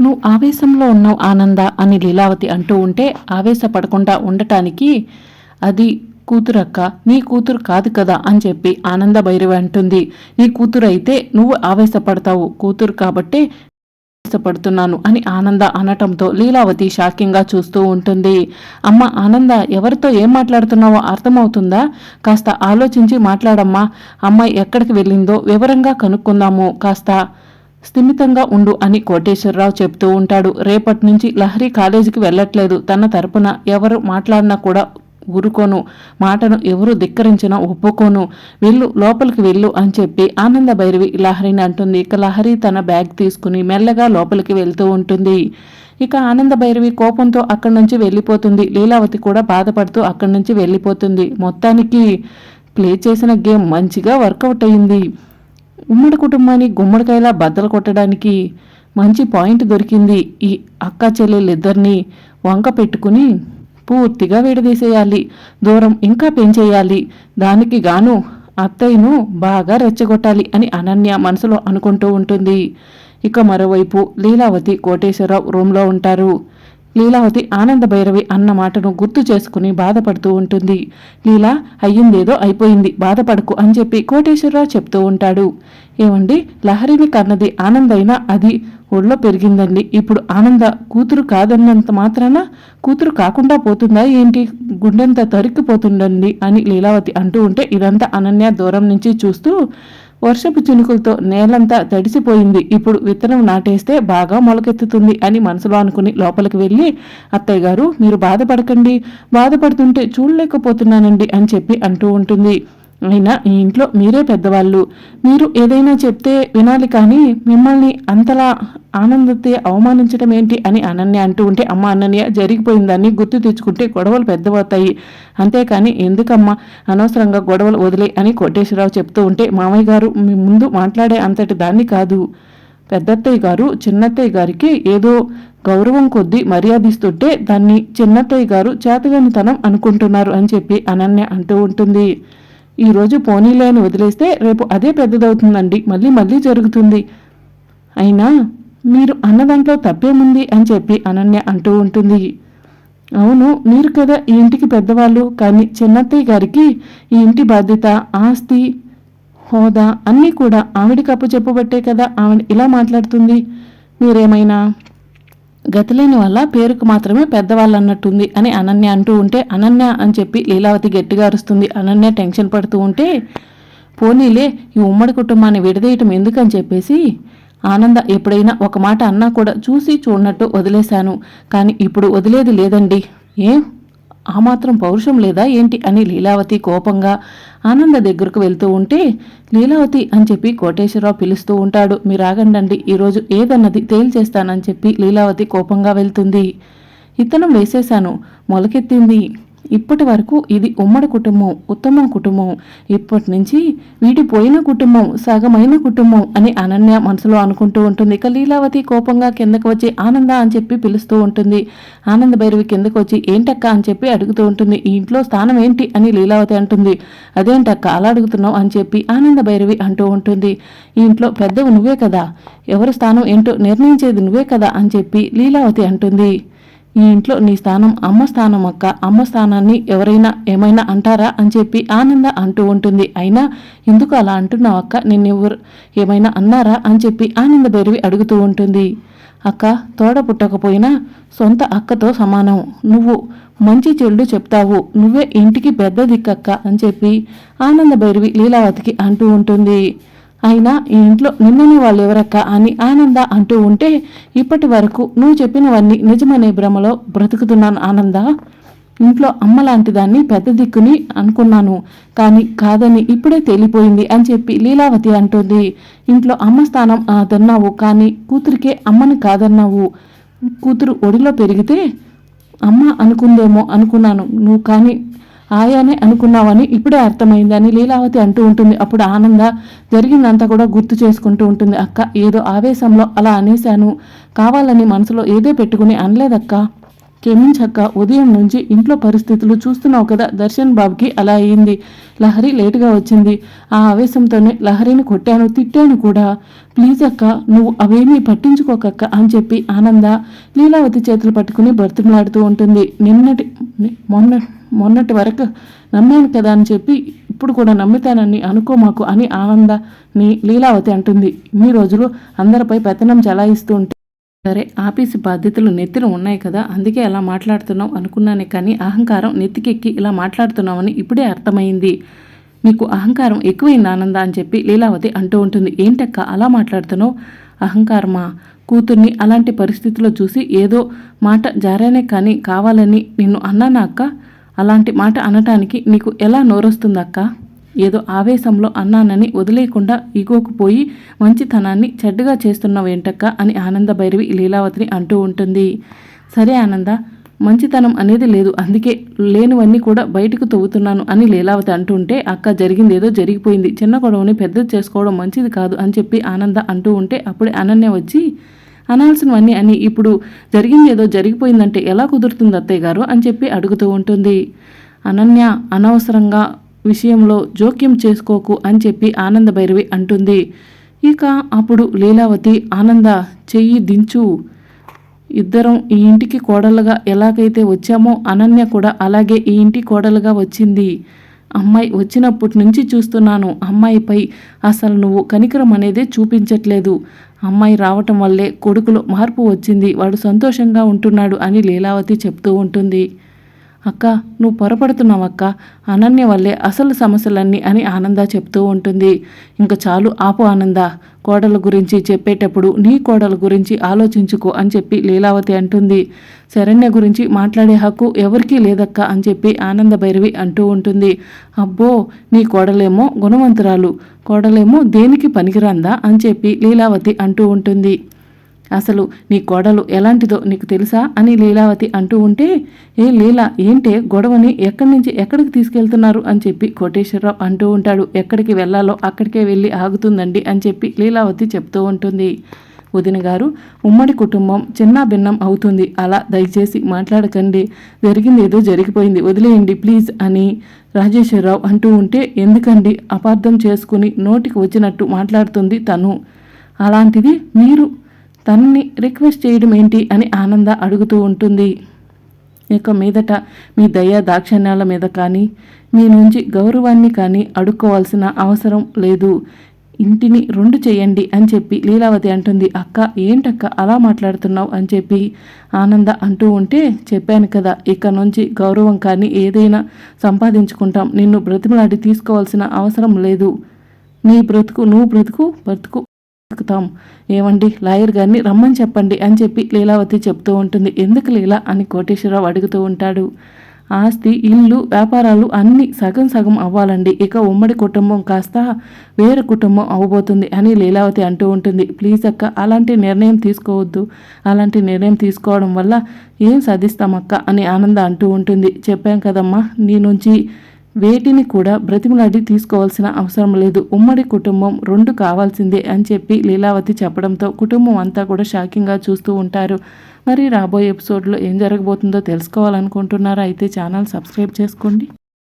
నువ్వు ఆవేశంలో ఉన్నావు ఆనంద అని లీలావతి అంటూ ఉంటే ఆవేశపడకుండా ఉండటానికి అది కూతురక్క. నీ కూతురు కాదు కదా అని చెప్పి ఆనంద భైరవి అంటుంది. నీ కూతురు అయితే నువ్వు ఆవేశపడతావు. కూతురు కాబట్టే ఆవేశపడుతున్నాను అని ఆనంద అనటంతో లీలావతి షాకింగ్గా చూస్తూ ఉంటుంది. అమ్మ ఆనంద ఎవరితో ఏం మాట్లాడుతున్నావో అర్థమవుతుందా? కాస్త ఆలోచించి మాట్లాడమ్మా. అమ్మాయి ఎక్కడికి వెళ్ళిందో వివరంగా కనుక్కుందాము. కాస్త స్థిమితంగా ఉండు అని కోటేశ్వరరావు చెప్తూ ఉంటాడు. రేపటి నుంచి లహరి కాలేజీకి వెళ్ళట్లేదు. తన తరపున ఎవరు మాట్లాడినా కూడా ఊరుకోను. మాటను ఎవరు ధిక్కరించినా ఒప్పుకోను. వెళ్ళు లోపలికి వెళ్ళు అని చెప్పి ఆనంద భైరవి లహరిని అంటుంది. ఇక లహరి తన బ్యాగ్ తీసుకుని మెల్లగా లోపలికి వెళ్తూ ఉంటుంది. ఇక ఆనంద భైరవి కోపంతో అక్కడి నుంచి వెళ్ళిపోతుంది. లీలావతి కూడా బాధపడుతూ అక్కడి నుంచి వెళ్ళిపోతుంది. మొత్తానికి ప్లే చేసిన గేమ్ మంచిగా వర్కౌట్ అయింది. ఉమ్మడి కుటుంబాన్ని గుమ్మడికాయలా బద్దలు కొట్టడానికి మంచి పాయింట్ దొరికింది ఈ అక్క చెల్లెళ్ళిద్దరినీ వంక పెట్టుకుని పూర్తిగా విడదీసేయాలి. దూరం ఇంకా పెంచేయాలి. దానికి గాను అత్తయ్యను బాగా రెచ్చగొట్టాలి అని అనన్య మనసులో అనుకుంటూ ఉంటుంది. ఇక మరోవైపు లీలావతి కోటేశ్వరరావు రూమ్లో ఉంటారు. లీలావతి ఆనంద భైరవి అన్న మాటను గుర్తు చేసుకుని బాధపడుతూ ఉంటుంది. లీలా అయ్యిందేదో అయిపోయింది బాధపడకు అని చెప్పి కోటేశ్వరరావు చెప్తూ ఉంటాడు. ఏమండి లహరిని కన్నది ఆనందైనా? అది ఒళ్ళో పెరిగిందండి. ఇప్పుడు ఆనంద కూతురు కాదన్నంత మాత్రాన కూతురు కాకుండా పోతుందా ఏంటి? గుండెంత తరిక్కిపోతుందండి అని లీలావతి అంటూ ఉంటే ఇదంతా అనన్య దూరం నుంచి చూస్తూ వర్షపు చినుకులతో నేలంతా తడిసిపోయింది. ఇప్పుడు విత్తనం నాటేస్తే బాగా మొలకెత్తుతుంది అని మనసులో అనుకుని లోపలికి వెళ్ళి అత్తయ్య గారు మీరు బాధపడకండి. బాధపడుతుంటే చూడలేకపోతున్నానండి అని చెప్పి అంటూ ఉంటుంది. అయినా ఈ ఇంట్లో మీరే పెద్దవాళ్ళు. మీరు ఏదైనా చెప్తే వినాలి కానీ మిమ్మల్ని అంతలా ఆనందతే అవమానించడం ఏంటి అని అనన్య అంటూ ఉంటే అమ్మ అనన్య జరిగిపోయిందని గుర్తు తెచ్చుకుంటే గొడవలు పెద్దవవుతాయి. అంతేకాని ఎందుకమ్మా? అనవసరంగా గొడవలు వదిలే అని కోటేశ్వరరావు చెప్తూ ఉంటే మామయ్య గారు మీ ముందు మాట్లాడే అంతటి దాన్ని కాదు. పెద్దత్తయ్య గారు చిన్నత్తయ్య గారికి ఏదో గౌరవం కొద్దీ మర్యాదిస్తుంటే దాన్ని చిన్నత్తయ్య గారు చేతగానితనం అనుకుంటున్నారు అని చెప్పి అనన్య అంటూ ఉంటుంది. ఈరోజు పోనీలే అని వదిలేస్తే రేపు అదే పెద్దదవుతుందండి. మళ్ళీ మళ్ళీ జరుగుతుంది. అయినా మీరు అన్న దాంట్లో తప్పేముంది అని చెప్పి అనన్య అంటూ ఉంటుంది. అవును మీరు కదా ఈ ఇంటికి పెద్దవాళ్ళు. కానీ చిన్నత్తయ్య గారికి ఈ ఇంటి బాధ్యత ఆస్తి హోదా అన్నీ కూడా ఆవిడ అప్పు చెప్పబట్టే కదా ఆవిడ ఇలా మాట్లాడుతుంది. మీరేమైనా గతిలేని వల్ల పేరుకు మాత్రమే పెద్దవాళ్ళు అన్నట్టుంది అని అనన్య అంటూ ఉంటే అనన్య అని చెప్పి లీలావతి గట్టిగా అరుస్తుంది. అనన్య టెన్షన్ పడుతూ ఉంటే పోనీలే ఈ ఉమ్మడి కుటుంబాన్ని విడదీయటం ఎందుకని చెప్పేసి ఆనంద ఎప్పుడైనా ఒక మాట అన్నా కూడా చూసి చూడనట్టు వదిలేశాను. కానీ ఇప్పుడు వదిలేది లేదండి. ఏం? ఆ మాత్రం పౌరుషం లేదా ఏంటి? అని లీలావతి కోపంగా ఆనంద దగ్గరకు వెళ్తూ ఉంటే లీలావతి అని చెప్పి కోటేశ్వరరావు పిలుస్తూ ఉంటాడు. మీరు ఆగండండి. ఈరోజు ఏదన్నది తేల్చేస్తానని చెప్పి లీలావతి కోపంగా వెళ్తుంది. ఇత్తనం వేసేశాను. మొలకెత్తింది. ఇప్పటి వరకు ఇది ఉమ్మడి కుటుంబం ఉత్తమ కుటుంబం. ఇప్పటి నుంచి వీడిపోయిన కుటుంబం సగమైన కుటుంబం అని అనన్య మనసులో అనుకుంటూ ఉంటుంది. ఇక లీలావతి కోపంగా కిందకు వచ్చి ఆనంద అని చెప్పి పిలుస్తూ ఉంటుంది. ఆనంద భైరవి కిందకు వచ్చి ఏంటక్క అని చెప్పి అడుగుతూ ఉంటుంది. ఈ ఇంట్లో స్థానం ఏంటి? అని లీలావతి అంటుంది. అదేంటక్క అలా అడుగుతున్నావు? అని చెప్పి ఆనంద భైరవి అంటూ ఉంటుంది. ఈ ఇంట్లో పెద్దవి నువ్వే కదా? ఎవరి స్థానం ఏంటో నిర్ణయించేది నువ్వే కదా? అని చెప్పి లీలావతి అంటుంది. ఈ ఇంట్లో నీ స్థానం అమ్మ స్థానం అక్క అమ్మ స్థానాన్ని ఎవరైనా ఏమైనా అంటారా అని చెప్పి ఆనంద అంటూ ఉంటుంది. అయినా ఎందుకు అలా అంటున్నావు అక్క? నిన్నెవరు ఏమైనా అన్నారా అని చెప్పి ఆనంద భైరవి అడుగుతూ ఉంటుంది. అక్క తోడ పుట్టకపోయినా సొంత అక్కతో సమానం. నువ్వు మంచి చెడు చెప్తావు. నువ్వే ఇంటికి పెద్ద దిక్కక్క అని చెప్పి ఆనంద భైరవి లీలావతికి అంటూ ఉంటుంది. అయినా ఈ ఇంట్లో నిన్ననే వాళ్ళు ఎవరక్క అని ఆనంద అంటూ ఉంటే ఇప్పటి వరకు నువ్వు చెప్పినవన్నీ నిజమనే భ్రమలో బ్రతుకుతున్నాను ఆనంద. ఇంట్లో అమ్మ లాంటి దాన్ని పెద్ద దిక్కుని అనుకున్నాను. కానీ కాదని ఇప్పుడే తేలిపోయింది అని చెప్పి లీలావతి అంటుంది. ఇంట్లో అమ్మ స్థానం అదన్నావు కానీ కూతురికే అమ్మని కాదన్నావు. కూతురు ఒడిలో పెరిగితే అమ్మ అనుకుందేమో అనుకున్నాను. నువ్వు కానీ ఆయానే అనుకున్నావని ఇప్పుడే అర్థమైందని లీలావతి అంటూ ఉంటుంది. అప్పుడు ఆనంద జరిగిందంతా కూడా గుర్తు చేసుకుంటూ ఉంటుంది. అక్క ఏదో ఆవేశంలో అలా అనేశాను. కావాలని మనసులో ఏదో పెట్టుకుని అనలేదక్క. క్షమించక్క ఉదయం నుంచి ఇంట్లో పరిస్థితులు చూస్తున్నావు కదా దర్శన్ బాబుకి అలా అయింది. లహరి లేటుగా వచ్చింది. ఆ ఆవేశంతోనే లహరిని కొట్టాను తిట్టాను కూడా. ప్లీజ్ అక్క నువ్వు అవేమీ పట్టించుకోకక్క అని చెప్పి ఆనంద లీలావతి చేతులు పట్టుకుని బ్రతిమలాడుతూ ఉంటుంది. నిన్నటి మొన్న మొన్నటి వరకు నమ్మాను కదా అని చెప్పి ఇప్పుడు కూడా నమ్ముతానని అనుకో మాకు అని ఆనందని లీలావతి అంటుంది. ఇన్ని రోజులు అందరిపై పెత్తనం చలాయిస్తూ ఉంటే సరే ఆఫీసు బాధ్యతలు నెత్తిన ఉన్నాయి కదా అందుకే అలా మాట్లాడుతున్నావు అనుకున్నానే కానీ అహంకారం నెత్తికెక్కి ఇలా మాట్లాడుతున్నావని ఇప్పుడే అర్థమైంది. నీకు అహంకారం ఎక్కువైంది ఆనంద అని చెప్పి లీలావతి అంటూ ఉంటుంది. ఏంటక్క అలా మాట్లాడుతున్నావు? అహంకారమా? కూతుర్ని అలాంటి పరిస్థితిలో చూసి ఏదో మాట జారానే కానీ కావాలని నిన్ను అన్నానా అక్క? అలాంటి మాట అనటానికి నీకు ఎలా నోరొస్తుందక్క? ఏదో ఆవేశంలో అన్నానని వదిలేయకుండా ఈగోకుపోయి మంచితనాన్ని చెడ్డగా చేస్తున్నావేంటక్క? అని ఆనంద భైరవి లీలావతిని అంటూ ఉంటుంది. సరే ఆనంద మంచితనం అనేది లేదు. అందుకే లేనివన్నీ కూడా బయటకు తవ్వుతున్నాను అని లీలావతి అంటుంటే అక్క జరిగింది ఏదో జరిగిపోయింది. చిన్న గొడవని పెద్దది చేసుకోవడం మంచిది కాదు అని చెప్పి ఆనంద అంటూ ఉంటే అప్పుడే అనన్య వచ్చి అనాల్సినవన్నీ అని ఇప్పుడు జరిగింది ఏదో జరిగిపోయిందంటే ఎలా కుదురుతుంది అత్తయ్య గారు అని చెప్పి అడుగుతూ ఉంటుంది. అనన్య అనవసరంగా విషయంలో జోక్యం చేసుకోకు అని చెప్పి ఆనంద భైరవి అంటుంది. ఇక అప్పుడు లీలావతి ఆనంద చెయ్యి దించు. ఇద్దరం ఈ ఇంటికి కోడలుగా ఎలాగైతే వచ్చామో అనన్య కూడా అలాగే ఈ ఇంటి కోడలుగా వచ్చింది. అమ్మాయి వచ్చినప్పటి నుంచి చూస్తున్నాను. అమ్మాయిపై అసలు నువ్వు కనికరం అనేదే చూపించట్లేదు. అమ్మాయి రావటం వల్లే కొడుకులో మార్పు వచ్చింది. వాడు సంతోషంగా ఉంటున్నాడు అని లీలావతి చెప్తూ ఉంటుంది. అక్క నువ్వు పొరపడుతున్నావు అక్క అనన్య వల్లే అసలు సమస్యలన్నీ అని ఆనంద చెప్తూ ఉంటుంది. ఇంకా చాలు ఆపు ఆనంద. కోడల గురించి చెప్పేటప్పుడు నీ కోడల గురించి ఆలోచించుకో అని చెప్పి లీలావతి అంటుంది. శరణ్య గురించి మాట్లాడే హక్కు ఎవరికీ లేదక్క అని చెప్పి ఆనంద భైరవి అంటూ ఉంటుంది. అబ్బో నీ కోడలేమో గుణవంతురాలు. కోడలేమో దేనికి పనికిరాందా అని చెప్పి లీలావతి అంటూ ఉంటుంది. అసలు నీ గొడవలు ఎలాంటిదో నీకు తెలుసా అని లీలావతి అంటూ ఉంటే ఏ లీలా ఏంటే గొడవని ఎక్కడి నుంచి ఎక్కడికి తీసుకెళ్తున్నారు? అని చెప్పి కోటేశ్వరరావు అంటూ ఉంటాడు. ఎక్కడికి వెళ్ళాలో అక్కడికే వెళ్ళి ఆగుతుందండి అని చెప్పి లీలావతి చెప్తూ ఉంటుంది. వదిన గారు ఉమ్మడి కుటుంబం చిన్న భిన్నం అవుతుంది. అలా దయచేసి మాట్లాడకండి. జరిగింది ఏదో జరిగిపోయింది. వదిలేయండి ప్లీజ్ అని రాజేశ్వరరావు అంటూ ఉంటే ఎందుకండి? అపార్థం చేసుకుని నోటికి వచ్చినట్టు మాట్లాడుతుంది తను. అలాంటిది మీరు తనని రిక్వెస్ట్ చేయడం ఏంటి అని ఆనంద అడుగుతూ ఉంటుంది. ఇక మీదట మీ దయ దాక్షణ్యాల మీద కానీ మీ నుంచి గౌరవాన్ని కానీ అడుక్కోవాల్సిన అవసరం లేదు. ఇంటిని రెండు చేయండి అని చెప్పి లీలావతి అంటుంది. అక్క ఏంటక్క అలా మాట్లాడుతున్నావు అని చెప్పి ఆనంద అంటూ ఉంటే చెప్పాను కదా ఇక నుంచి గౌరవం కానీ ఏదైనా సంపాదించుకుంటాం. నిన్ను బ్రతిమలాడి తీసుకోవాల్సిన అవసరం లేదు. నీ బ్రతుకు నువ్వు బ్రతుకు బ్రతుకు బతుకుతాం ఏమండి లాయర్ గారిని రమ్మని చెప్పండి అని చెప్పి లీలావతి చెప్తూ ఉంటుంది. ఎందుకు లీలా అని కోటేశ్వరరావు అడుగుతూ ఉంటాడు. ఆస్తి ఇల్లు వ్యాపారాలు అన్నీ సగం సగం అవ్వాలండి. ఇక ఉమ్మడి కుటుంబం కాస్త వేరే కుటుంబం అవ్వబోతుంది అని లీలావతి అంటూ ఉంటుంది. ప్లీజ్ అక్క అలాంటి నిర్ణయం తీసుకోవద్దు. అలాంటి నిర్ణయం తీసుకోవడం వల్ల ఏం సాధిస్తామక్క? అని ఆనంద అంటూ ఉంటుంది. చెప్పాం కదమ్మా నీ నుంచి వేటిని కూడా బ్రతిమలాడి తీసుకోవాల్సిన అవసరం లేదు. ఉమ్మడి కుటుంబం రెండు కావాల్సిందే అని చెప్పి లీలావతి చెప్పడంతో కుటుంబం అంతా కూడా షాకింగ్గా చూస్తూ ఉంటారు. మరి రాబోయే ఎపిసోడ్లో ఏం జరగబోతుందో తెలుసుకోవాలనుకుంటున్నారా? అయితే ఛానల్ సబ్స్క్రైబ్ చేసుకోండి.